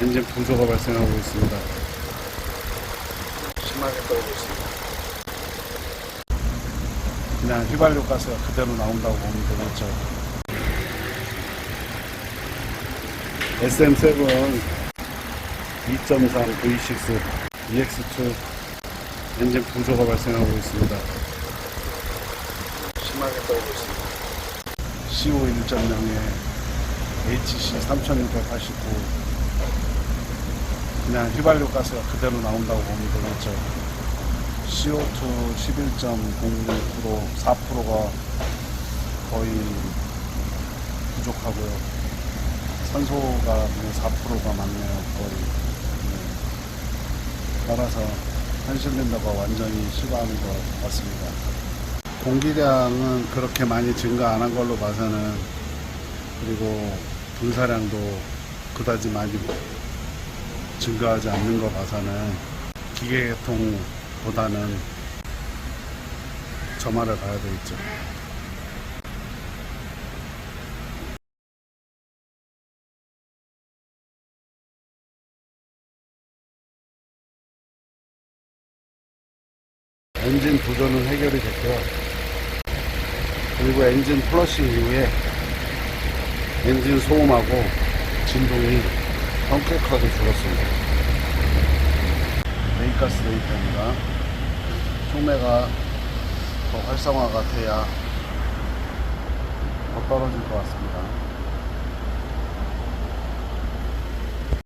엔진 부조가 발생하고 있습니다. 심하게 떨고 있습니다. 그냥 휘발유 가스가 그대로 나온다고 보면 되겠죠. SM7 2.3 V6 EX2 엔진 부조가 발생하고 있습니다. 심하게 떨고 있습니다. CO 1.0에 HC 3689 그냥 휘발유 가스가 그대로 나온다고 보면 되겠죠. CO2 11.06% 4%가 거의 부족하고요. 산소가 그냥 4%가 많네요, 거의. 네. 따라서 한 실린더가 완전히 식어하는 것 같습니다. 공기량은 그렇게 많이 증가 안 한 걸로 봐서는 그리고 분사량도 그다지 많이 증가하지 않는 거 봐서는 기계계통보다는 점화를 봐야 되겠죠. 엔진 부조는 해결이 됐고요. 그리고 엔진 플러싱 이후에 엔진 소음하고 진동이 엄격하게 줄었습니다. 메인가스 데이터입니다. 촉매가 더 활성화가 돼야 더 떨어질 것 같습니다.